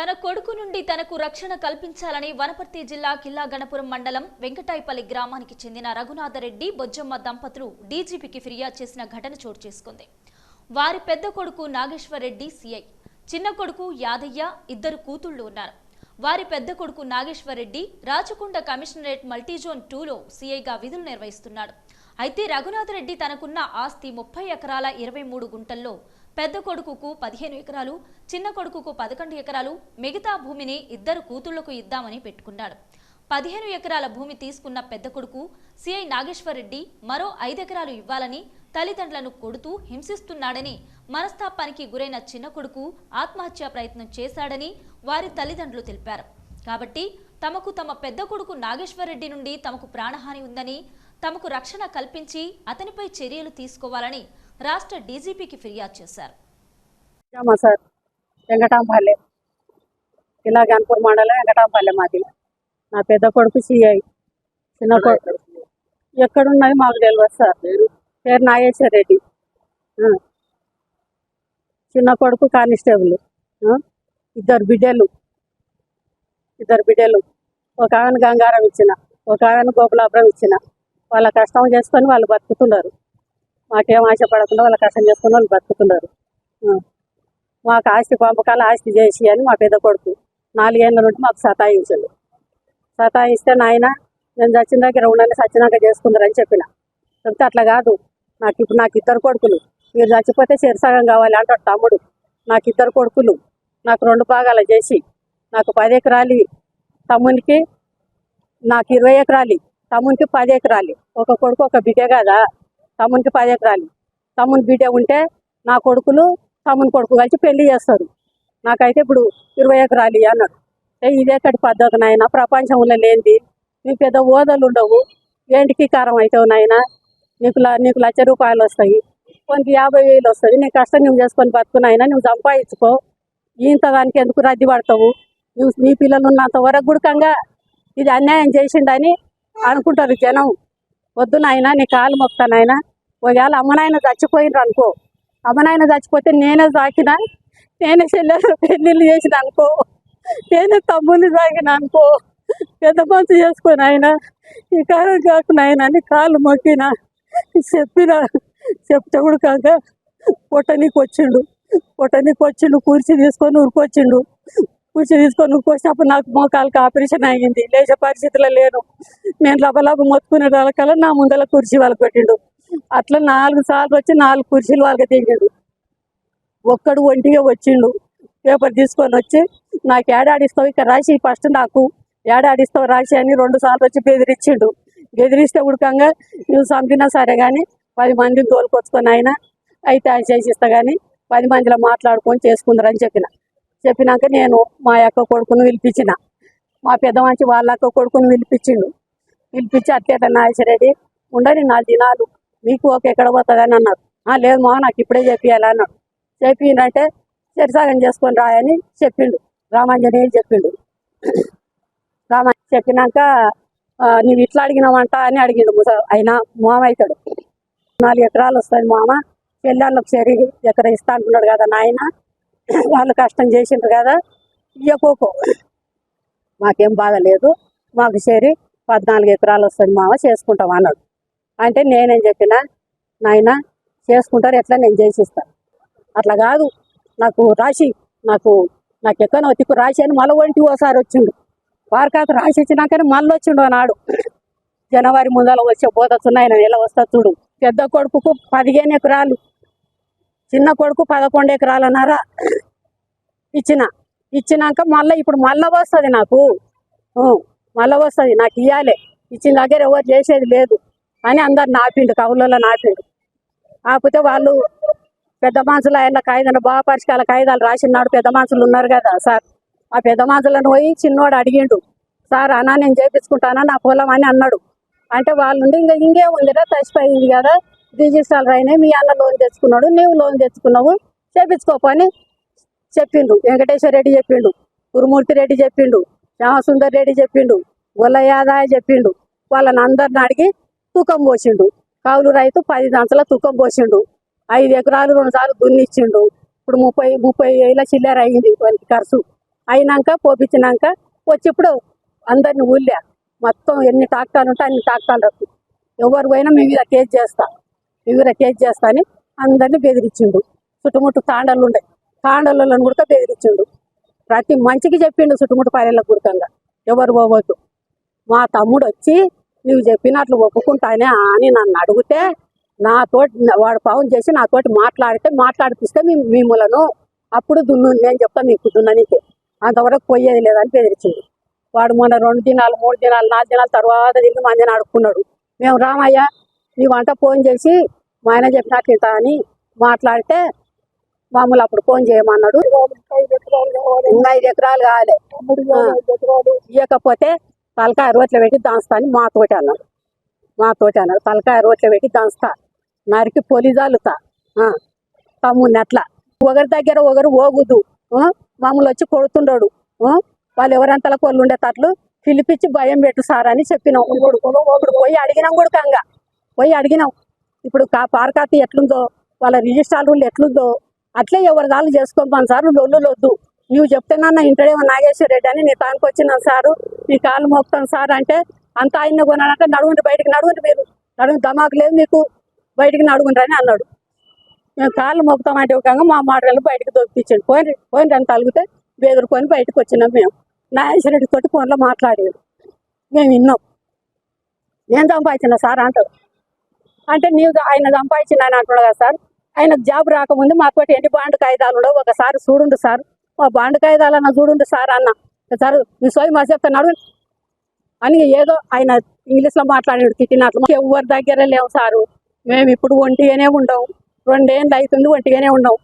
తన కొడుకు నుండి తనకు రక్షణ కల్పించాలని వనపర్తి జిల్లా కిల్లా గణపురం మండలం వెంకటాయపల్లి గ్రామానికి చెందిన రఘునాథరెడ్డి బొజ్జమ్మ దంపతులు డీజీపీకి ఫిర్యాదు చేసిన ఘటన చోటు చేసుకుంది. వారి పెద్ద కొడుకు నాగేశ్వరరెడ్డి సిఐ చిన్న కొడుకు యాదయ్య ఇద్దరు కూతుళ్ళు ఉన్నారు. వారి పెద్ద కొడుకు నాగేశ్వరరెడ్డి రాచకొండ కమిషనరేట్ మల్టీజోన్ టూలో సీఐగా విధులు నిర్వహిస్తున్నాడు. అయితే రఘునాథరెడ్డి తనకున్న ఆస్తి ముప్పై ఎకరాల ఇరవై మూడు గుంటల్లో పెద్ద కొడుకుకు పదిహేను ఎకరాలు చిన్న కొడుకుకు పదకొండు ఎకరాలు మిగతా భూమిని ఇద్దరు కూతుళ్ళకు ఇద్దామని పెట్టుకున్నాడు. పదిహేను ఎకరాల భూమి తీసుకున్న పెద్ద కొడుకు సిఐ నాగేశ్వరరెడ్డి మరో ఐదెకరాలు ఇవ్వాలని తల్లిదండ్రులను కొడుతూ హింసిస్తున్నాడని మనస్తాపానికి గురైన చిన్న కొడుకు ఆత్మహత్యా ప్రయత్నం చేశాడని వారి తల్లిదండ్రులు తెలిపారు. కాబట్టి తమకు తమ పెద్ద కొడుకు నాగేశ్వరరెడ్డి నుండి తమకు ప్రాణహాని ఉందని తమకు రక్షణ కల్పించి అతనిపై చర్యలు తీసుకోవాలని రాష్ట్ర డీజీపీకి ఫిర్యాదు చేశారు. వెంకటాంపల్లె ఇలా గన్పూర్ మండలం వెంకటాంపల్లె మాది. నా పెద్ద కొడుకు సిఐ చిన్న కొడుకు ఎక్కడున్నది మాకు తెలియదు సార్. పేరు నాగేశ్వర రెడ్డి. చిన్న కొడుకు కానిస్టేబుల్. ఇద్దరు బిడ్డలు. ఇద్దరు బిడ్డలు. ఒక ఆమెను గంగారం ఇచ్చిన ఒక ఆమెను గోపులాపురం ఇచ్చిన. వాళ్ళ కష్టం చేసుకొని వాళ్ళు బతుకుతున్నారు. మాకేం ఆశపడకుండా వాళ్ళ కష్టం చేసుకొని వాళ్ళు బతుకుతున్నారు. మాకు ఆస్తి పంపకాలు ఆస్తి చేసి అని మా పెద్ద కొడుకు నాలుగేళ్ళ నుండి మాకు సతాయించాడు. సతాయిస్తే నాయన నేను చచ్చిన దగ్గర ఉండాలి సచ్చినాక చేసుకుందరని చెప్పిన. చెప్తే అట్లా కాదు. నాకు ఇప్పుడు నాకు ఇద్దరు కొడుకులు. మీరు చచ్చిపోతే చెరసగం కావాలి అంటాడు తమ్ముడు. నాకు ఇద్దరు కొడుకులు. నాకు రెండు భాగాలు చేసి నాకు పది ఎకరాలు తమ్మునికి నాకు ఇరవై ఎకరాలు తమ్మునికి పది ఎకరాలు. ఒక కొడుకు ఒక బిడ్డ కదా తమ్మునికి పది ఎకరాలు. తమ్ముని బిడ్డ ఉంటే నా కొడుకులు తమ్ముని కొడుకు కలిసి పెళ్ళి చేస్తారు. నాకైతే ఇప్పుడు ఇరవై ఎకరాలు అన్నాడు. ఏ ఇదే కటి పద్ధతి నాయన ప్రపంచంలో లేనిది. నీ పెద్ద ఓదలు ఉండవు. ఏంటికి కారం అవుతావు నాయన? నీకు ల- నీకు లక్ష రూపాయలు వస్తాయి. కొన్ని యాభై వేలు వస్తుంది నీ కష్టం నువ్వు చేసుకొని బతుకున్నాయినా నువ్వు సంపాదించుకో. ఇంత దానికి ఎందుకు రద్దీ పడతావు? నువ్వు నీ పిల్లలు ఉన్నంత వరకు గుడకంగా ఇది అన్యాయం చేసిండని అనుకుంటారు జనం. వద్దు నాయన నీ కాలు మొక్తానాయన ఒకవేళ అమ్మనాయన చచ్చిపోయినరు అనుకో. అమ్మనాయన చచ్చిపోతే నేనే సాకినా నేనే చెల్లెలు పెళ్ళిళ్ళు చేసిన అనుకో. నేనే తమ్ముని సాగిన అనుకో. పెద్ద మనసు చేసుకొని ఆయన ఈ కాలం కాకుండా ఆయన అని కాళ్ళు మొక్కిన చెప్పిన చెప్తే కూడా కాక పొట్టనీకి వచ్చిండు పొట్టనీకి వచ్చిండు కుర్చీ తీసుకొని ఉరికొచ్చిండు కుర్చీ తీసుకొని ఉరికొచ్చినప్పుడు నాకు మోకాలకు ఆపరేషన్ అయ్యింది లేచే పరిస్థితిలో లేను. నేను లబలబ మొత్తుకునే వాళ్ళకల్లా నా ముందర కుర్చీ వాళ్ళకి పెట్టిండు. అట్లా నాలుగు సార్లు వచ్చి నాలుగు కుర్చీలు వాళ్ళకి దిగాడు ఒక్కడు ఒంటిగా వచ్చిండు. పేపర్ తీసుకొని వచ్చి నాకు ఏడాడిస్తావు ఇక్కడ రాసి ఫస్ట్ నాకు ఏడాడిస్తావు రాసి అని రెండు సార్లు వచ్చి బెదిరించిండు బెదిరిస్తే ఉడకంగా నువ్వు చంపినా సరే కానీ పది మందిని తోలుకొచ్చుకొని ఆయన అయితే ఆయన చేసిస్తా కానీ పది మందిలో మాట్లాడుకొని చేసుకుందరని చెప్పిన. చెప్పినాక నేను మా యొక్క కొడుకును పిలిపించిన. మా పెద్ద మంచి వాళ్ళ అక్క కొడుకును పిలిపించిండు. పిలిపించి అట్లేట నాగేశ్వరరెడ్డి ఉండని నాలుగు దినాలు మీకు ఒక ఎక్కడ పోతుందని అన్నారు. "ఆ, లేదు మా నాకు ఇప్పుడే చెప్పియాలి అన్నాడు. చెప్పిండంటే సరిసాగం చేసుకొని రాయని చెప్పిండు. రామాంజనేయులు చెప్పిండు. రామా చెప్పినాక నువ్వు ఇట్లా అడిగినావంట అని అడిగిండు ముస అయినా మామ అవుతాడు నాలుగు ఎకరాలు వస్తుంది మామ పెళ్ళాళ్ళకి సరి ఎకర ఇస్తా అంటున్నాడు కదా నాయన వాళ్ళు కష్టం చేసిండ్రు కదా ఇయ్యకోకో మాకేం బాధ లేదు. మాకు చేరి పద్నాలుగు ఎకరాలు వస్తుంది మామ చేసుకుంటాం అన్నాడు. అంటే నేనేం చెప్పిన నాయన చేసుకుంటారు ఎట్లా నేను చేసిస్తాను అట్లా కాదు. నాకు రాసి నాకు నాకు ఎక్కనో తిక్కు రాసి అని మళ్ళీ ఒంటి ఓసారి వచ్చిండు. వారికాక రాసి ఇచ్చినాకనే మళ్ళీ వచ్చిండు అన్నాడు. జనవరి ముందర వచ్చే పోతున్నాయి ఆయన ఎలా వస్తా చూడు. పెద్ద కొడుకుకు పదిహేను ఎకరాలు. చిన్న కొడుకు పదకొండు ఎకరాలు అన్నారా ఇచ్చిన. ఇచ్చినాక మళ్ళీ ఇప్పుడు మళ్ళీ వస్తుంది నాకు. మళ్ళీ వస్తుంది. నాకు ఇవ్వాలి ఇచ్చిన దగ్గర ఎవరు చేసేది లేదు. అని అందరు నాపిండు కవులలో నాపిండు కాకపోతే వాళ్ళు పెద్ద మనుషులు ఆయన కాగితాలు బాగా పరిష్కాల కాగితాలు రాసినాడు పెద్ద మనుషులు ఉన్నారు కదా సార్. ఆ పెద్ద మనుషులను పోయి చిన్నోడు అడిగిండు. సార్ అన్నా నేను చేపించుకుంటానా? నా పొలం అని అన్నాడు. అంటే వాళ్ళు ఉండి ఇంకా ఇంకేముందిరా? తసిపోయింది కదా. రిజిస్టర్ అయినాయి. మీ అన్న లోన్ తెచ్చుకున్నాడు నువ్వు లోన్ తెచ్చుకున్నావు. చేపించుకోపని చెప్పిండు. వెంకటేశ్వర రెడ్డి చెప్పిండు గురుమూర్తి రెడ్డి చెప్పిండు శ్యామసుందర్ రెడ్డి చెప్పిండు గొల్లయాదాయ చెప్పిండు. వాళ్ళని అందరిని అడిగి తూకం పోసిండు. కౌలు రైతు పది దాంతల తూకం పోసిండు. ఐదు ఎకరాలు రెండు సార్లు దున్నిచ్చిండు ఇప్పుడు ముప్పై ముప్పై వేల చిల్లర అయింది వానికి ఖర్చు. అయినాక పోపించినాక వచ్చిప్పుడు అందరిని ఊళ్ళే మొత్తం ఎన్ని టాక్టాలు ఉంటే అన్ని టాక్టాలు రప్పు. ఎవరు పోయినా మీ మీద కేసు చేస్తా. మీ మీద కేసు చేస్తా అని అందరినీ బెదిరించిండు. చుట్టుముట్టు తాండలు ఉండే. తాండలను కూడా బెదిరించిండు. ప్రతి మంచికి చెప్పిండు చుట్టుముట్టు పల్లెలకు గుర్తంగా ఎవరు పోవద్దు. మా తమ్ముడు వచ్చి నువ్వు చెప్పినట్లు ఒప్పుకుంటానే అని నన్ను అడిగితే నాతోటి వాడు పవన్ చేసి నాతోటి మాట్లాడితే మాట్లాడిపిస్తే మీ మిమ్మలను అప్పుడు దున్ను నేను చెప్తాను మీకు దున్ననికి. అంతవరకు పోయేది లేదని బెదిరించింది వాడు మొన్న రెండు దినాలు మూడు దినాలు నాలుగు దినాల తర్వాత తిరిగి మందిని అడుక్కున్నాడు మేము రామయ్య నీ వంట ఫోన్ చేసి మా ఆయన చెప్పినట్లు ఇంత అని మాట్లాడితే మామూలు అప్పుడు ఫోన్ చేయమన్నాడు. ఇంకా ఐదు ఎకరాలు కావాలి ఇవ్వకపోతే తలకాయ రోట్ల పెట్టి దాంస్తా అని మాతోటి అన్నాడు. మాతోటి అన్నాడు. తలకాయ రోట్ల పెట్టి దాంస్తా. నరికి పొలి జాలుతా. తమ్ముడిని అట్లా ఒకరి దగ్గర ఒకరు ఓగుదు మామూలు వచ్చి కొడుతుండడు. వాళ్ళు ఎవరంతలా కొల్లు ఉండేటట్లు పిలిపించి భయం పెట్టు సార్ అని చెప్పినాం. ఇప్పుడు పోయి అడిగినాం కూడా కంగా. పోయి అడిగినాం. ఇప్పుడు కా పార్కాతి ఎట్లుందో వాళ్ళ రిజిస్ట్రార్ రూల్ ఎట్లుందో అట్లే ఎవరి దాళ్ళు చేసుకోమని సార్ లొల్లులు వద్దు నువ్వు చెప్తున్నాను ఇంటడేమో నాగేశ్వర రెడ్డి అని నీ తానికి వచ్చినాను సారు నీ కాలు మోపుతాను సార్ అంటే అంత ఆయన కొనాలంటే నడుగుండి బయటికి నడుగుండి మీరు నడుగు దమాకు లేదు మీకు బయటికి నడుగుండ్రు అని అన్నాడు. మేము కాళ్ళు మోపుతామంటే ఒక మా మాటలు బయటకు దొరికించండి పోయిన పోయిన అని తలిగితే బెదురుకొని బయటకు వచ్చినాం మేము. నాగేశ్వర రెడ్డి తోటి ఫోన్లో మాట్లాడేది మేము విన్నాం. నేను సంపాదించిన సార్ అంటాడు. అంటే నీవు ఆయన సంపాదించిన ఆయన అంటున్నాడు కదా సార్. ఆయన జాబ్ రాకముందు మాకు ఎన్ని బాండ్ కాగితాలు ఉండవు ఒకసారి చూడుండు సార్. మా బాండ్ కాగితాలన్న చూడుండు సార్ అన్న. సార్ మీ సోయి మా చెప్తున్నాడు. అని ఏదో ఆయన ఇంగ్లీష్లో మాట్లాడాడు తిట్టినట్లు. ఎవరి దగ్గర లేవు సారు. మేము ఇప్పుడు ఒంటిగానే ఉండవు రెండేళ్ళు అవుతుంది ఒంటిగానే ఉండవు